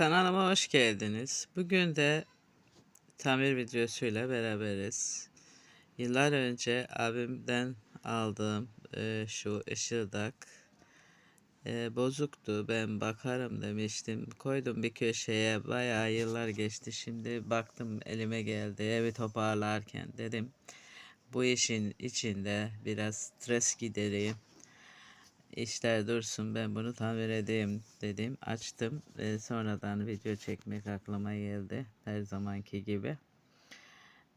Kanalıma hoş geldiniz. Bugün de tamir videosuyla beraberiz. Yıllar önce abimden aldığım e, şu ışıldak e, bozuktu. Ben bakarım demiştim. Koydum bir köşeye. Bayağı yıllar geçti. Şimdi baktım elime geldi. Evi toparlarken dedim bu işin içinde biraz stres gidereyim işler dursun ben bunu tamir edeyim dedim. Açtım. E, sonradan video çekmek aklıma geldi. Her zamanki gibi.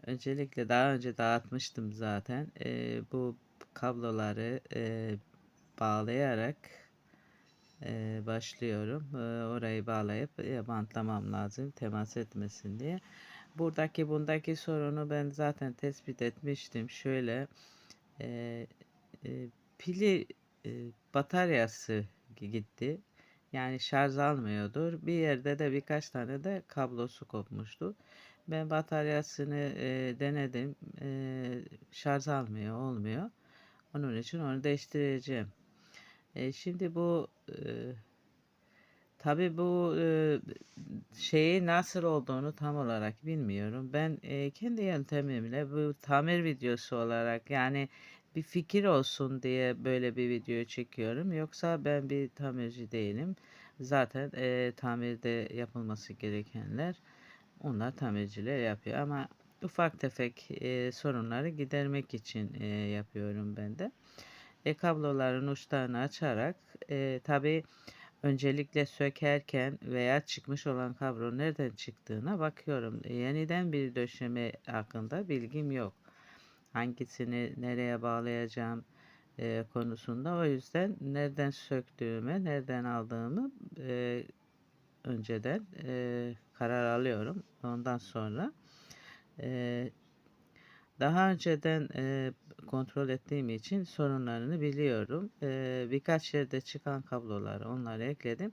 Öncelikle daha önce dağıtmıştım zaten. E, bu kabloları e, bağlayarak e, başlıyorum. E, orayı bağlayıp e, bantlamam lazım temas etmesin diye. Buradaki bundaki sorunu ben zaten tespit etmiştim. Şöyle e, e, pili bataryası gitti. Yani şarj almıyordur. Bir yerde de birkaç tane de kablosu kopmuştu. Ben bataryasını e, denedim. E, şarj almıyor, olmuyor. Onun için onu değiştireceğim. E, şimdi bu e, tabi bu e, şeyi nasıl olduğunu tam olarak bilmiyorum. Ben e, kendi yöntemimle bu tamir videosu olarak yani bir fikir olsun diye böyle bir video çekiyorum. Yoksa ben bir tamirci değilim. Zaten e, tamirde yapılması gerekenler onlar tamirciler yapıyor ama ufak tefek e, sorunları gidermek için e, yapıyorum ben de. E, kabloların uçlarını açarak e, tabi öncelikle sökerken veya çıkmış olan kablo nereden çıktığına bakıyorum. Yeniden bir döşeme hakkında bilgim yok hangisini nereye bağlayacağım e, konusunda. O yüzden nereden söktüğüme, nereden aldığımı e, önceden e, karar alıyorum. Ondan sonra e, daha önceden e, kontrol ettiğim için sorunlarını biliyorum. E, birkaç yerde çıkan kabloları onları ekledim.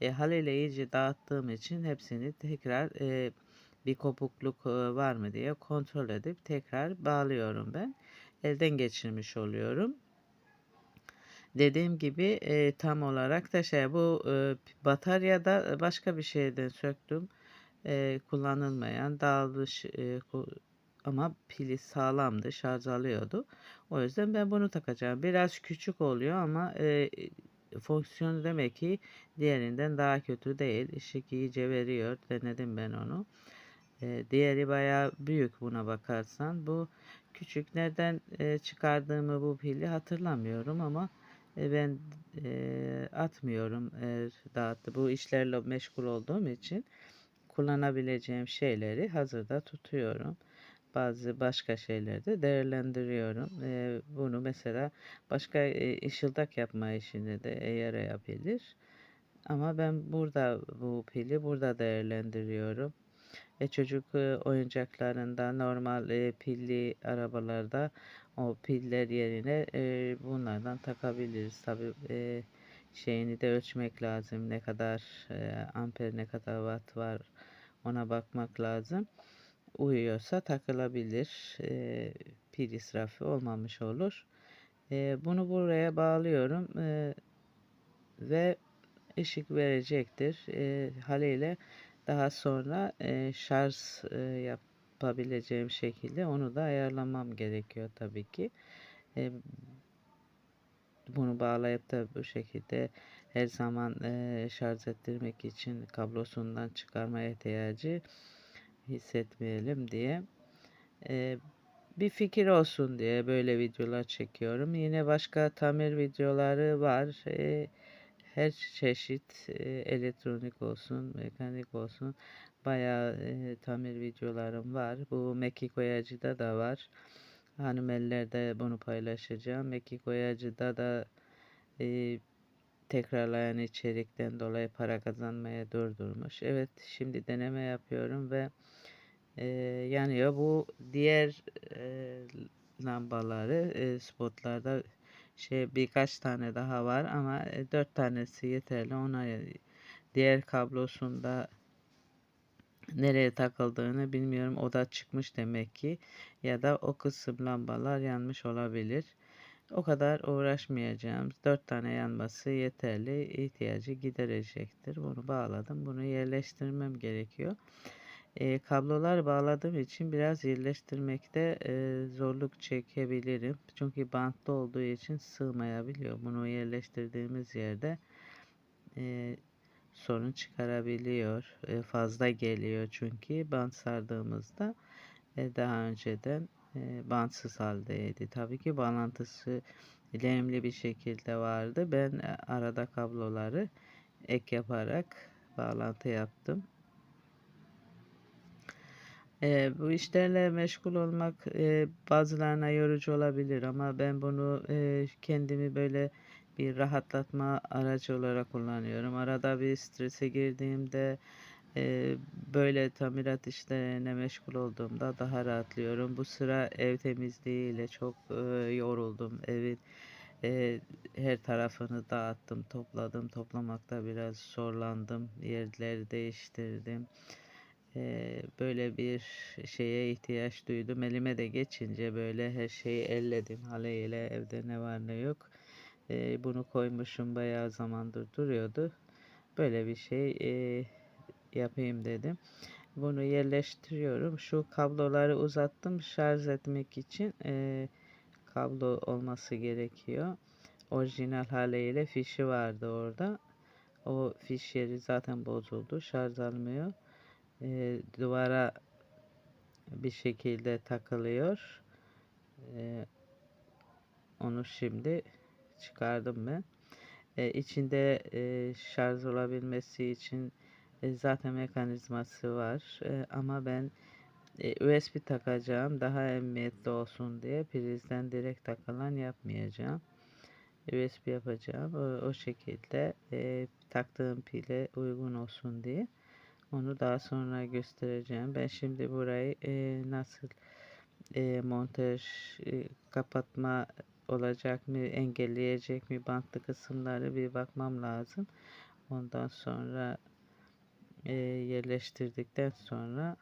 E, haliyle iyice dağıttığım için hepsini tekrar e, bir kopukluk var mı diye kontrol edip tekrar bağlıyorum ben. Elden geçirmiş oluyorum. Dediğim gibi e, tam olarak da şey bu e, bataryada başka bir şeyden söktüm. E, kullanılmayan dağılmış e, ama pili sağlamdı şarj alıyordu. O yüzden ben bunu takacağım. Biraz küçük oluyor ama e, fonksiyonu demek ki diğerinden daha kötü değil. Işık iyice veriyor. Denedim ben onu. E, diğeri bayağı büyük buna bakarsan. Bu küçük. Nereden e, çıkardığımı bu pili hatırlamıyorum ama e, ben e, atmıyorum eğer dağıttı. Bu işlerle meşgul olduğum için kullanabileceğim şeyleri hazırda tutuyorum. Bazı başka şeyleri de değerlendiriyorum. E, bunu mesela başka e, ışıldak yapma işini de yarayabilir. Ama ben burada bu pili burada değerlendiriyorum. E, çocuk oyuncaklarında normal pilli arabalarda o piller yerine bunlardan takabiliriz. Tabi şeyini de ölçmek lazım. Ne kadar amper ne kadar watt var ona bakmak lazım. Uyuyorsa takılabilir. Pil israfı olmamış olur. Bunu buraya bağlıyorum. Ve ışık verecektir. Haliyle daha sonra e, şarj e, yapabileceğim şekilde onu da ayarlamam gerekiyor tabii ki. E, bunu bağlayıp da bu şekilde her zaman e, şarj ettirmek için kablosundan çıkarma ihtiyacı hissetmeyelim diye. E, bir fikir olsun diye böyle videolar çekiyorum. Yine başka tamir videoları var. E, her çeşit e, elektronik olsun, mekanik olsun bayağı e, tamir videolarım var. Bu meki koyacıda da var. Hanımellerde bunu paylaşacağım. Meki koyacıda da e, tekrarlayan içerikten dolayı para kazanmaya durdurmuş. Evet şimdi deneme yapıyorum ve e, yanıyor. Bu diğer e, lambaları e, spotlarda şey birkaç tane daha var ama e, dört tanesi yeterli. Ona diğer kablosunda nereye takıldığını bilmiyorum. O da çıkmış demek ki ya da o kısım lambalar yanmış olabilir. O kadar uğraşmayacağım. 4 tane yanması yeterli ihtiyacı giderecektir. Bunu bağladım. Bunu yerleştirmem gerekiyor. Kablolar bağladığım için biraz yerleştirmekte zorluk çekebilirim. Çünkü bantlı olduğu için sığmayabiliyor. Bunu yerleştirdiğimiz yerde sorun çıkarabiliyor. Fazla geliyor çünkü bant sardığımızda daha önceden e, bantsız haldeydi. Tabii ki bağlantısı lehimli bir şekilde vardı. Ben arada kabloları ek yaparak bağlantı yaptım. E, bu işlerle meşgul olmak e, bazılarına yorucu olabilir ama ben bunu e, kendimi böyle bir rahatlatma aracı olarak kullanıyorum. Arada bir strese girdiğimde e, böyle tamirat işlerine meşgul olduğumda daha rahatlıyorum. Bu sıra ev temizliğiyle çok e, yoruldum. Evin e, her tarafını dağıttım, topladım. Toplamakta biraz zorlandım. Yerleri değiştirdim. E, böyle bir şeye ihtiyaç duydum. Elime de geçince böyle her şeyi elledim. Haleyle evde ne var ne yok. E, bunu koymuşum bayağı zamandır duruyordu. Böyle bir şey e, yapayım dedim. Bunu yerleştiriyorum. Şu kabloları uzattım şarj etmek için e, kablo olması gerekiyor. Orijinal haliyle fişi vardı orada. O fiş yeri zaten bozuldu. Şarj almıyor. E, duvara bir şekilde takılıyor. E, onu şimdi çıkardım ben. E, içinde e, şarj olabilmesi için e, zaten mekanizması var. Ama ben USB takacağım. Daha emniyetli olsun diye prizden direkt takılan yapmayacağım. USB yapacağım. O, şekilde taktığım pile uygun olsun diye. Onu daha sonra göstereceğim. Ben şimdi burayı e, nasıl e, montaj e, kapatma olacak mı, engelleyecek mi bantlı kısımları bir bakmam lazım. Ondan sonra e, yerleştirdikten sonra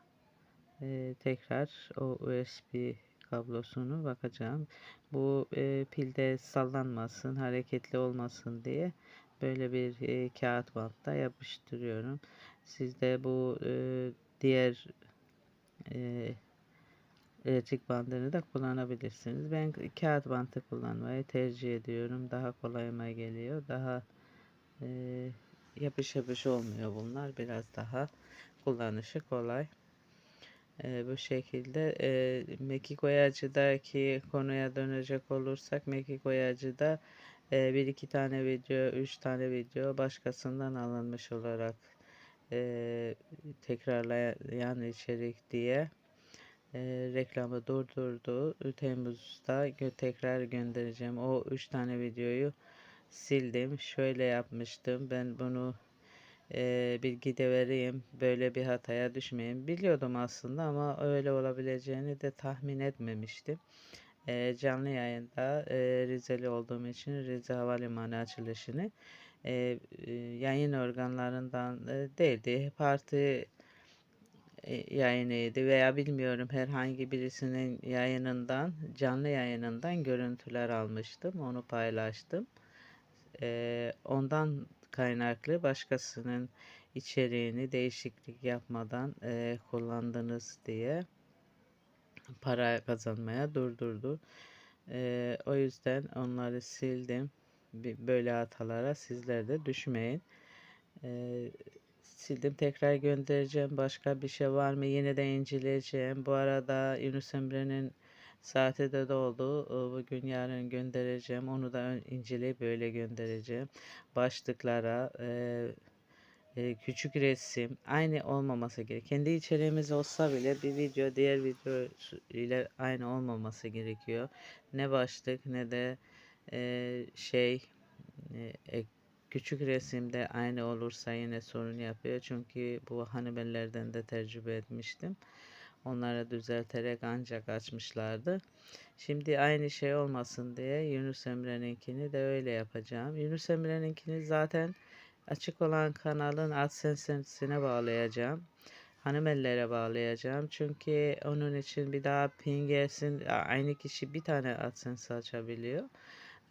e, tekrar o USB kablosunu bakacağım. Bu e, pilde sallanmasın, hareketli olmasın diye böyle bir e, kağıt bantta yapıştırıyorum. Siz de bu e, diğer e, elektrik bandını da kullanabilirsiniz. Ben kağıt bantı kullanmayı tercih ediyorum. Daha kolayıma geliyor. Daha e, yapış yapış olmuyor bunlar. Biraz daha kullanışı kolay. E, bu şekilde e, mekik oyacıdaki konuya dönecek olursak mekik oyacıda e, bir iki tane video, üç tane video başkasından alınmış olarak e, tekrarlayan içerik diye e, reklamı durdurdu. Temmuz'da tekrar göndereceğim. O üç tane videoyu sildim. Şöyle yapmıştım. Ben bunu e, bilgi de vereyim. Böyle bir hataya düşmeyin. Biliyordum aslında ama öyle olabileceğini de tahmin etmemiştim. E, canlı yayında e, Rizeli olduğum için Rize Havalimanı açılışını e, e, yayın organlarından e, değildi. Parti e, yayınıydı veya bilmiyorum herhangi birisinin yayınından canlı yayınından görüntüler almıştım. Onu paylaştım. E, ondan kaynaklı başkasının içeriğini değişiklik yapmadan e, kullandınız diye para kazanmaya durdurdu. E, o yüzden onları sildim. Böyle hatalara sizler de düşmeyin. E, sildim tekrar göndereceğim. Başka bir şey var mı? Yine de inceleyeceğim. Bu arada Yunus Emre'nin saati de doldu. Bugün yarın göndereceğim. Onu da inceleyip böyle göndereceğim. Başlıklara e, küçük resim aynı olmaması gerek. Kendi içeriğimiz olsa bile bir video diğer video ile aynı olmaması gerekiyor. Ne başlık ne de e, şey e, küçük resimde aynı olursa yine sorun yapıyor. Çünkü bu hanibelerden de tecrübe etmiştim. Onları düzelterek ancak açmışlardı. Şimdi aynı şey olmasın diye Yunus Emre'ninkini de öyle yapacağım. Yunus Emre'ninkini zaten açık olan kanalın AdSense'ine bağlayacağım. hanımellere bağlayacağım. Çünkü onun için bir daha pin gelsin. a- Aynı kişi bir tane AdSense açabiliyor.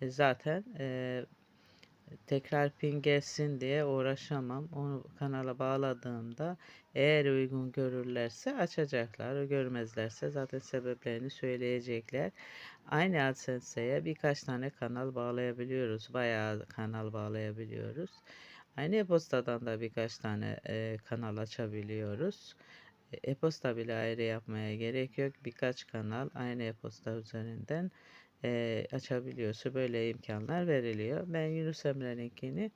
E, zaten e, tekrar pin gelsin diye uğraşamam. Onu kanala bağladığımda eğer uygun görürlerse açacaklar. Görmezlerse zaten sebeplerini söyleyecekler. Aynı AdSense'ye birkaç tane kanal bağlayabiliyoruz. Bayağı kanal bağlayabiliyoruz. Aynı e-postadan da birkaç tane e, kanal açabiliyoruz. E, E-posta bile ayrı yapmaya gerek yok. Birkaç kanal aynı e-posta üzerinden e, açabiliyorsa böyle imkanlar veriliyor. Ben Yunus Emre'ninkini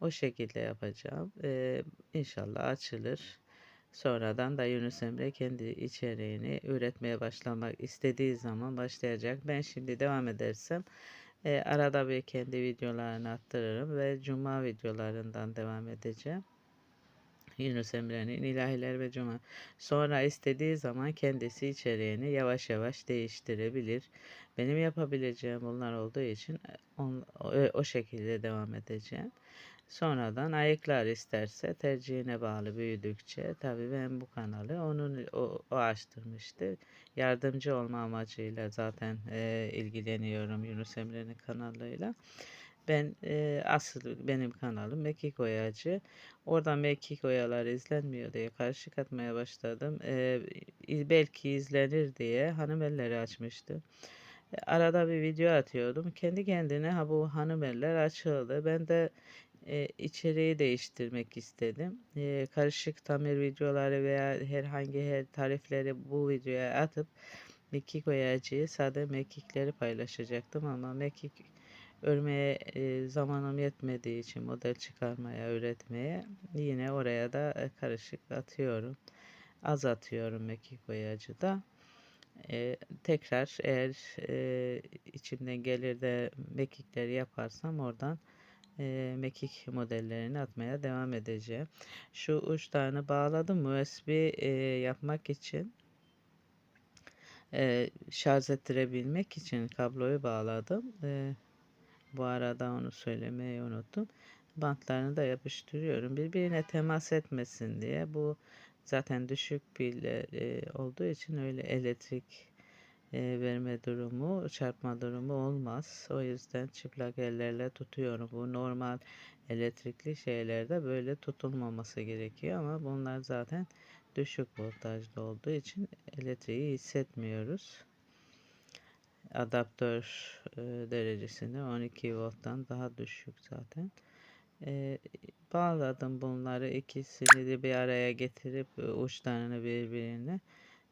o şekilde yapacağım. E, inşallah açılır. Sonradan da Yunus Emre kendi içeriğini üretmeye başlamak istediği zaman başlayacak. Ben şimdi devam edersem e, arada bir kendi videolarını attırırım ve cuma videolarından devam edeceğim. Yunus Emre'nin ilahiler ve cuma. Sonra istediği zaman kendisi içeriğini yavaş yavaş değiştirebilir. Benim yapabileceğim bunlar olduğu için on, o, o şekilde devam edeceğim. Sonradan ayıklar isterse tercihine bağlı büyüdükçe tabii ben bu kanalı onun o, o açtırmıştı. Yardımcı olma amacıyla zaten e, ilgileniyorum Yunus Emre'nin kanalıyla. Ben e, asıl benim kanalım Mekik Oyacı. Oradan Mekik Oyalar izlenmiyor diye karşı katmaya başladım. E, belki izlenir diye hanımelleri açmıştım. E, arada bir video atıyordum. Kendi kendine ha bu hanımeller açıldı. Ben de e, içeriği değiştirmek istedim. E, karışık tamir videoları veya herhangi her tarifleri bu videoya atıp mekik oyacıyı sade mekikleri paylaşacaktım ama mekik örmeye e, zamanım yetmediği için model çıkarmaya, üretmeye yine oraya da e, karışık atıyorum. Az atıyorum mekik boyacıda. E, tekrar eğer e, içimden gelir de mekikleri yaparsam oradan e, mekik modellerini atmaya devam edeceğim. Şu uçlarını bağladım USB e, yapmak için e, şarj ettirebilmek için kabloyu bağladım. Bu arada onu söylemeyi unuttum. Bantlarını da yapıştırıyorum. Birbirine temas etmesin diye. Bu zaten düşük pil olduğu için öyle elektrik e, verme durumu, çarpma durumu olmaz. O yüzden çıplak ellerle tutuyorum. Bu normal elektrikli şeylerde böyle tutulmaması gerekiyor ama bunlar zaten düşük voltajlı olduğu için elektriği hissetmiyoruz adaptör e, derecesinde 12 volttan daha düşük zaten. E, bağladım bunları ikisini de bir araya getirip e, uçlarını birbirine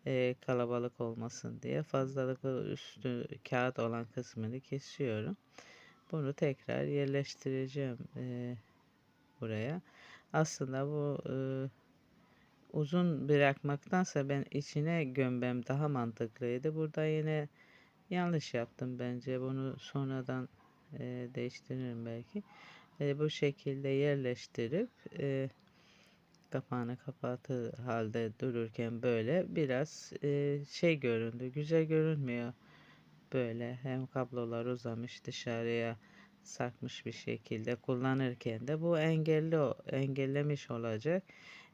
e, kalabalık olmasın diye fazlalıklı üstü kağıt olan kısmını kesiyorum. Bunu tekrar yerleştireceğim e, buraya. Aslında bu e, uzun bırakmaktansa ben içine gömbem daha mantıklıydı. Burada yine Yanlış yaptım bence. Bunu sonradan e, değiştiririm belki. E, bu şekilde yerleştirip e, kapağını kapatı halde dururken böyle biraz e, şey göründü. Güzel görünmüyor. Böyle hem kablolar uzamış dışarıya sarkmış bir şekilde kullanırken de bu engelli engellemiş olacak.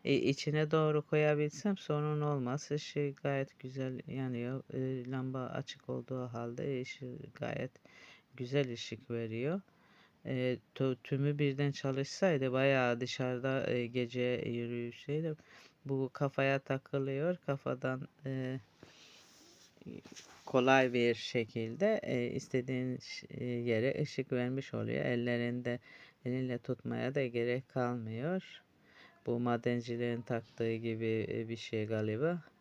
E, içine doğru koyabilsem sorun olmaz. Işığı gayet güzel yanıyor. E, lamba açık olduğu halde ışığı gayet güzel ışık veriyor. E, tümü birden çalışsaydı bayağı dışarıda e, gece yürüyüşüyle bu kafaya takılıyor. Kafadan e, kolay bir şekilde e, istediğin yere ışık vermiş oluyor. Ellerinde elinle tutmaya da gerek kalmıyor. Bu madencilerin taktığı gibi bir şey galiba.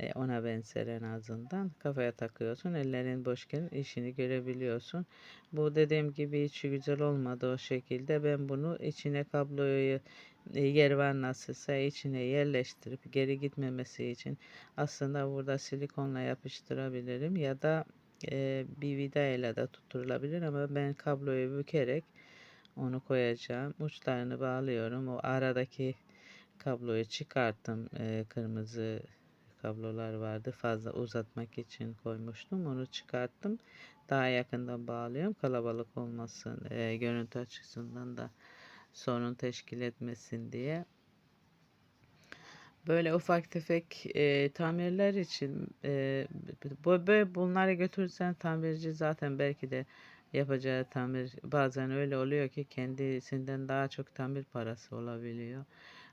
E, ona benzer en azından. Kafaya takıyorsun. Ellerin boşken işini görebiliyorsun. Bu dediğim gibi içi güzel olmadı o şekilde. Ben bunu içine kabloyu e, yer var nasılsa içine yerleştirip geri gitmemesi için aslında burada silikonla yapıştırabilirim ya da e, bir vida ile de tutturulabilir ama ben kabloyu bükerek onu koyacağım. Uçlarını bağlıyorum. O aradaki kabloyu çıkarttım. E, kırmızı kablolar vardı. Fazla uzatmak için koymuştum. Onu çıkarttım. Daha yakından bağlıyorum. Kalabalık olmasın. E, görüntü açısından da sorun teşkil etmesin diye. Böyle ufak tefek e, tamirler için e, böyle bunları götürürsen tamirci zaten belki de yapacağı tamir bazen öyle oluyor ki kendisinden daha çok tamir parası olabiliyor.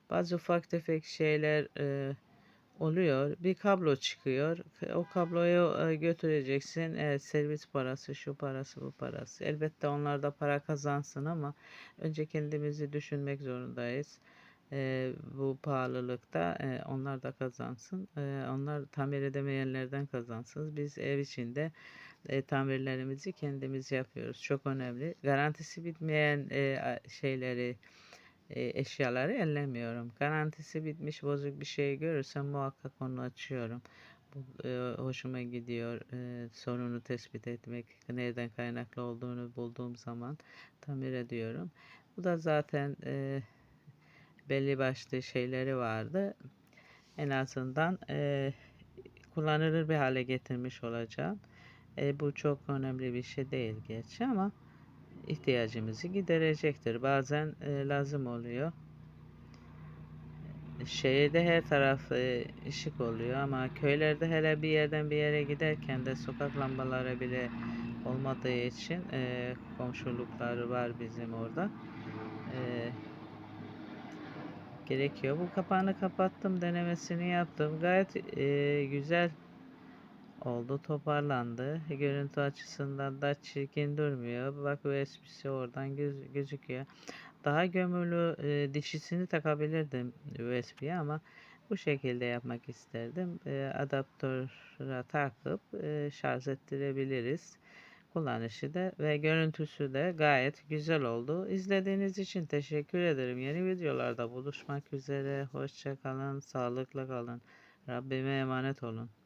Bazı ufak tefek şeyler e, oluyor. Bir kablo çıkıyor. O kabloyu e, götüreceksin. Evet, servis parası, şu parası, bu parası. Elbette onlar da para kazansın ama önce kendimizi düşünmek zorundayız. E, bu pahalılıkta e, onlar da kazansın. E, onlar tamir edemeyenlerden kazansın. Biz ev içinde e, tamirlerimizi kendimiz yapıyoruz. Çok önemli. Garantisi bitmeyen e, şeyleri e, eşyaları ellemiyorum. Garantisi bitmiş bozuk bir şey görürsem muhakkak onu açıyorum. Bu e, hoşuma gidiyor. E, sorunu tespit etmek, nereden kaynaklı olduğunu bulduğum zaman tamir ediyorum. Bu da zaten e, belli başlı şeyleri vardı. En azından e, kullanılır bir hale getirmiş olacağım. E, bu çok önemli bir şey değil gerçi ama ihtiyacımızı giderecektir. Bazen e, lazım oluyor. Şehirde her taraf e, ışık oluyor ama köylerde hele bir yerden bir yere giderken de sokak lambaları bile olmadığı için e, komşulukları var bizim orada. E, gerekiyor. Bu kapağını kapattım, denemesini yaptım. Gayet e, güzel oldu, toparlandı. Görüntü açısından da çirkin durmuyor. Bak USB'si oradan göz, gözüküyor. Daha gömülü e, dişisini takabilirdim USB'ye ama bu şekilde yapmak isterdim. E, adaptöre takıp e, şarj ettirebiliriz. Kullanışı da ve görüntüsü de gayet güzel oldu. İzlediğiniz için teşekkür ederim. Yeni videolarda buluşmak üzere. Hoşça kalın, sağlıkla kalın. Rabbime emanet olun.